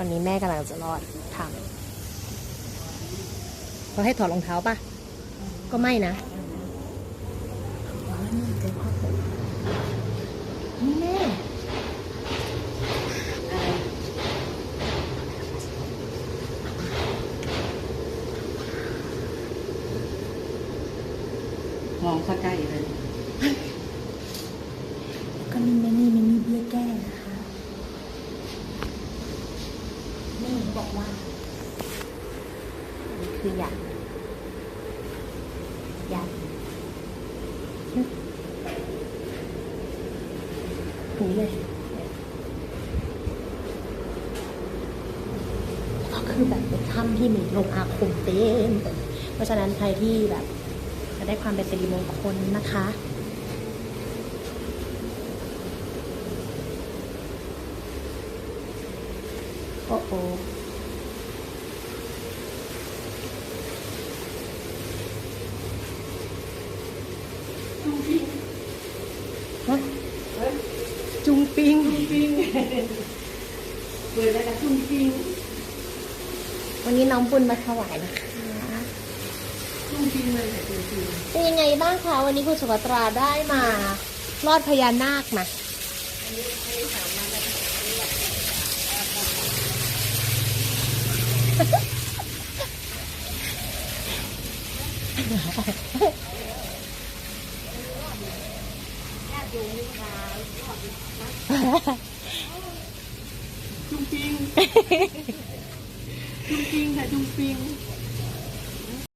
อนนี้แม่กำลังจะรอดทำเขาให้ถอดรองเท้าปะก็ไม่นะนี่แม่มองเข้าใกล้เลย ก็มีแม่นี่ไม่มีเบี้ยแก้นะคะแม่ บอกว่าคือหยันหยันนี่เลยก็คือแบบเป็นถ้ำที่มีลงอาคมเต็มเพราะฉะนั้นใครที่แบบจะได้ความเป็นสิริมงคลนะคะโอ้โอ ฮะจุงปิงปิ้งเปิดแล้วก็ชุ่มปิ้งวันนี้น้องปุณมาถวายนะคะชุ่มปิ้งเลยแต่จริงเป็นยังไงบ้างคะวันนี้คุณสุภัตราได้มาลอดพญานาคมา จุงปิง จุงปิงค่ะจุงปิง